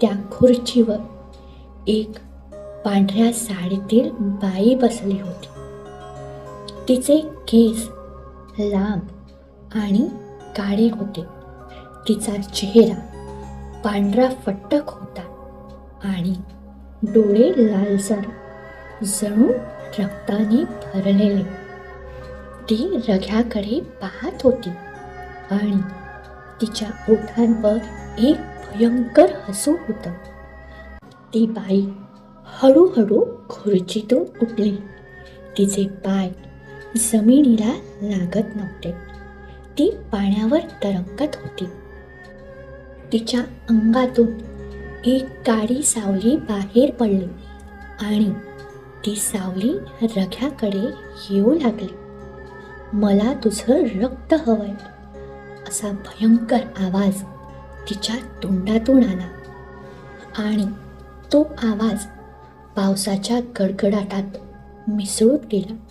त्या खुर्चीवर एक पांढऱ्या साडीतील बाई बसली होती. तिचे केस लांब आणि काळे होते. तिचा चेहरा पांढरा फट्टक होता आणि डोळे लालसर. जणू रक्ताने भरलेले. ती रघ्याकडे पाहत होती आणि तिच्या ओठांवर एक भयंकर हसू होतं. ती बाई हळूहळू खुर्चीतून उठली. तिचे पाय जमिनीला लागत नव्हते. ती पाण्यावर तरंगत होती. तिच्या अंगातून एक काळी सावली बाहेर पडली आणि ती सावली रघ्याकडे येऊ लागली. मला तुझं रक्त हवंय असा भयंकर आवाज तिच्या तोंडातून आला. आणि तो आवाज पावसाच्या गडगडाटात मिसळून गेला.